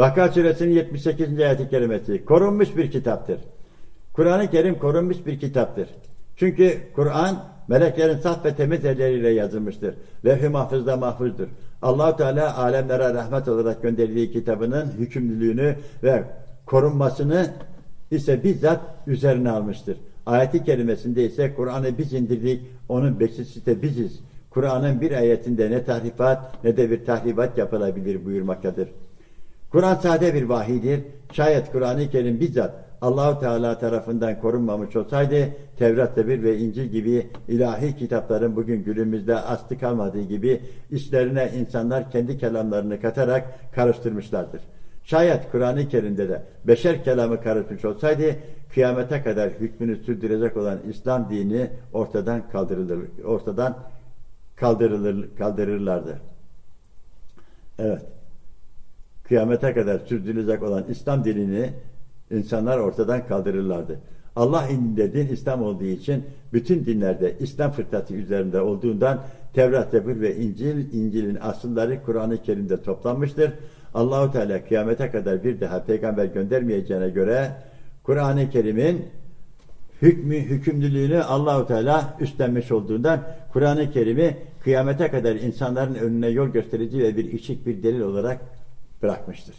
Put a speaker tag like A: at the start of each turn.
A: Vakıa suresinin 78. ayet-i kerimesi. Korunmuş bir kitaptır. Kur'an-ı Kerim korunmuş bir kitaptır. Çünkü Kur'an meleklerin saf ve temiz elleriyle yazılmıştır. Levh-i mahfuzda mahfuzdur. allah Teala alemlere rahmet olarak gönderdiği kitabının hükümlülüğünü ve korunmasını ise bizzat üzerine almıştır. Ayeti kerimesinde ise Kur'an'ı biz indirdik, onun bekçisi de biziz. Kur'an'ın bir ayetinde ne tahrifat ne de bir tahribat yapılabilir buyurmaktadır. Kur'an sade bir vahidir. Şayet Kur'an-ı Kerim bizzat Allahu Teala tarafından korunmamış olsaydı Tevrat, Tebir ve İncil gibi ilahi kitapların bugün günümüzde aslı kalmadığı gibi işlerine insanlar kendi kelamlarını katarak karıştırmışlardır. Şayet Kur'an-ı Kerim'de de beşer kelamı karışmış olsaydı kıyamete kadar hükmünü sürdürecek olan İslam dini ortadan kaldırılır, ortadan kaldırılır, kaldırırlardı. Evet kıyamete kadar sürdürülecek olan İslam dinini insanlar ortadan kaldırırlardı. Allah indinde din İslam olduğu için bütün dinlerde İslam fıtratı üzerinde olduğundan Tevrat, Tebur ve İncil, İncil'in asılları Kur'an-ı Kerim'de toplanmıştır. Allahu Teala kıyamete kadar bir daha peygamber göndermeyeceğine göre Kur'an-ı Kerim'in hükmü hükümlülüğünü Allahu Teala üstlenmiş olduğundan Kur'an-ı Kerim'i kıyamete kadar insanların önüne yol gösterici ve bir ışık bir delil olarak bırakmıştır.